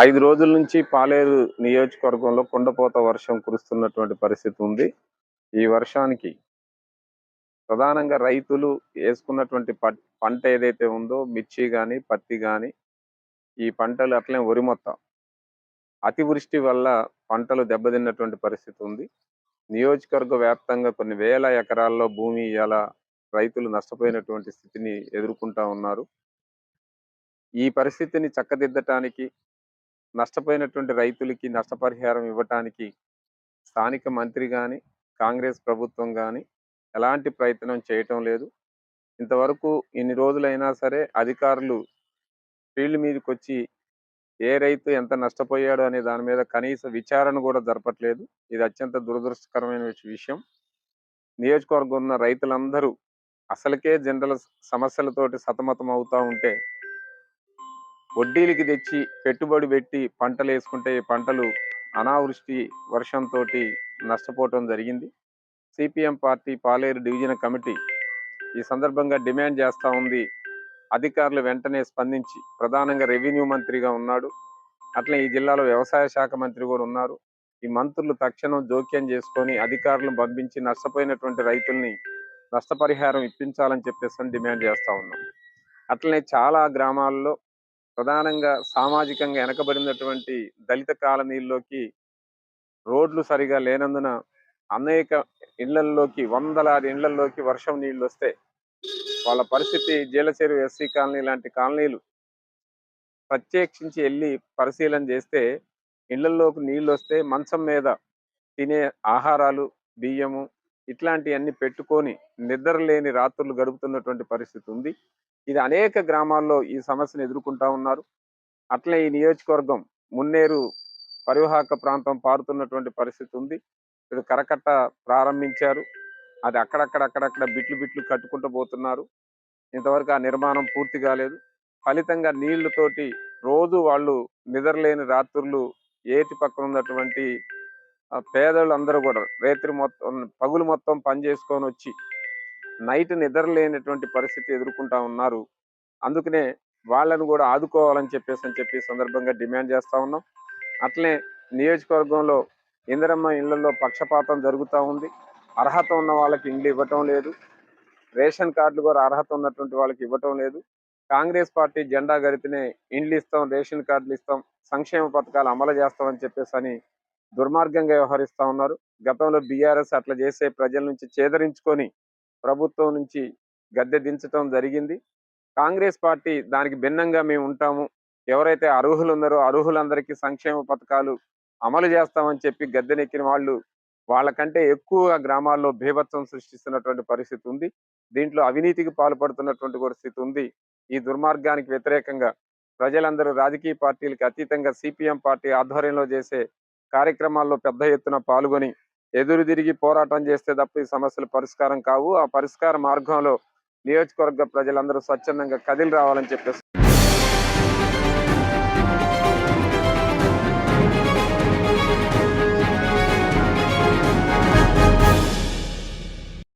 ఐదు రోజుల నుంచి పాలేరు నియోజకవర్గంలో కుండపోత వర్షం కురుస్తున్నటువంటి పరిస్థితి ఉంది. ఈ వర్షానికి ప్రధానంగా రైతులు వేసుకున్నటువంటి ప- పంట ఏదైతే ఉందో మిర్చి కానీ పత్తి కానీ ఈ పంటలు అట్లనే వరి మొత్తం. అతివృష్టి వల్ల పంటలు దెబ్బతిన్నటువంటి పరిస్థితి ఉంది. నియోజకవర్గ వ్యాప్తంగా కొన్ని వేల ఎకరాల్లో భూమి ఇలా రైతులు నష్టపోయినటువంటి స్థితిని ఎదుర్కొంటా ఉన్నారు. ఈ పరిస్థితిని చక్కదిద్దటానికి నష్టపోయినటువంటి రైతులకి నష్టపరిహారం ఇవ్వటానికి స్థానిక మంత్రి కానీ కాంగ్రెస్ ప్రభుత్వం కానీ ఎలాంటి ప్రయత్నం చేయటం లేదు. ఇంతవరకు ఇన్ని రోజులైనా సరే అధికారులు ఫీల్డ్ మీదకి వచ్చి ఏ రైతు ఎంత నష్టపోయాడు అనే దాని మీద కనీస విచారణ కూడా జరపట్లేదు. ఇది అత్యంత దురదృష్టకరమైన విషయం. నియోజకవర్గం ఉన్న రైతులందరూ అసలుకే జనరల్ సమస్యలతోటి సతమతం అవుతూ ఉంటే వడ్డీలకి తెచ్చి పెట్టుబడి పెట్టి పంటలు వేసుకుంటే పంటలు అనావృష్టి వర్షంతో నష్టపోవటం జరిగింది. CPM party Paleru division committee ఈ సందర్భంగా డిమాండ్ చేస్తా ఉంది. అధికారులు వెంటనే స్పందించి ప్రధానంగా రెవెన్యూ మంత్రిగా ఉన్నాడు. అట్లే ఈ జిల్లాలో వ్యవసాయ శాఖ మంత్రి కూడా ఉన్నారు. ఈ మంత్రులు తక్షణం జోక్యం చేసుకొని అధికారులను పంపించి నష్టపోయినటువంటి రైతుల్ని నష్టపరిహారం ఇప్పించాలని చెప్పేసి డిమాండ్ చేస్తా ఉన్నాం. అట్లనే చాలా గ్రామాల్లో ప్రధానంగా సామాజికంగా వెనకబడినటువంటి దళిత కాలనీల్లోకి రోడ్లు సరిగా లేనందున అనేక ఇళ్ళల్లోకి వందలాది ఇళ్ళల్లోకి వర్షం నీళ్ళు వస్తే వాళ్ళ పరిస్థితి జీలచేరు ఎస్సీ కాలనీ లాంటి కాలనీలు ప్రత్యేకించి వెళ్ళి పరిశీలన చేస్తే ఇళ్ళలోకి నీళ్ళు వస్తే మంచం మీద తినే ఆహారాలు బియ్యము ఇట్లాంటివన్నీ పెట్టుకొని నిద్ర లేని రాత్రులు గడుపుతున్నటువంటి పరిస్థితి ఉంది. ఇది అనేక గ్రామాల్లో ఈ సమస్యను ఎదుర్కొంటా ఉన్నారు. అట్లే ఈ నియోజకవర్గం మున్నేరు పరివాహక ప్రాంతం పారుతున్నటువంటి పరిస్థితి ఉంది. ఇప్పుడు కరకట్ట ప్రారంభించారు. అది అక్కడక్కడ అక్కడక్కడ బిట్లు బిట్లు కట్టుకుంటూ పోతున్నారు. ఇంతవరకు ఆ నిర్మాణం పూర్తి కాలేదు. ఫలితంగా నీళ్ళతోటి రోజు వాళ్ళు నిద్రలేని రాత్రులు ఏటి పక్కన ఉన్నటువంటి పేదలు అందరూ కూడా రేత్రి మొత్తం పగులు మొత్తం పని చేసుకొని వచ్చి నైట్ నిద్ర లేనటువంటి పరిస్థితి ఎదుర్కొంటా ఉన్నారు. అందుకనే వాళ్ళను కూడా ఆదుకోవాలని చెప్పేసి అని చెప్పి సందర్భంగా డిమాండ్ చేస్తా ఉన్నాం. అట్లే నియోజకవర్గంలో ఇందిరమ్మ ఇళ్ళలో పక్షపాతం జరుగుతూ ఉంది. అర్హత ఉన్న వాళ్ళకి ఇండ్లు ఇవ్వటం లేదు. రేషన్ కార్డులు కూడా అర్హత ఉన్నటువంటి వాళ్ళకి ఇవ్వటం లేదు. కాంగ్రెస్ పార్టీ జెండా గడితేనే ఇండ్లు ఇస్తాం రేషన్ కార్డులు ఇస్తాం సంక్షేమ పథకాలు అమలు చేస్తామని చెప్పేసి అని దుర్మార్గంగా వ్యవహరిస్తా ఉన్నారు. గతంలో బీఆర్ఎస్ అట్లా చేసే ప్రజల నుంచి చేదరించుకొని ప్రభుత్వం నుంచి గద్దె దించడం జరిగింది. కాంగ్రెస్ పార్టీ దానికి భిన్నంగా మేము ఉంటాము. ఎవరైతే అర్హులు ఉన్నారో అర్హులందరికీ సంక్షేమ పథకాలు అమలు చేస్తామని చెప్పి గద్దెనెక్కిన వాళ్ళు వాళ్ళకంటే ఎక్కువ గ్రామాల్లో భీభత్సం సృష్టిస్తున్నటువంటి పరిస్థితి ఉంది. దీంట్లో అవినీతికి పాల్పడుతున్నటువంటి పరిస్థితి ఉంది. ఈ దుర్మార్గానికి వ్యతిరేకంగా ప్రజలందరూ రాజకీయ పార్టీలకు అతీతంగా సిపిఎం పార్టీ ఆధ్వర్యంలో చేసే కార్యక్రమాల్లో పెద్ద ఎత్తున పాల్గొని ఎదురు తిరిగి పోరాటం చేస్తే తప్ప ఈ సమస్యలు పరిష్కారం కావు. ఆ పరిష్కార మార్గంలో నియోజకవర్గ ప్రజలందరూ స్వచ్ఛందంగా కదిలి రావాలని చెప్పేసి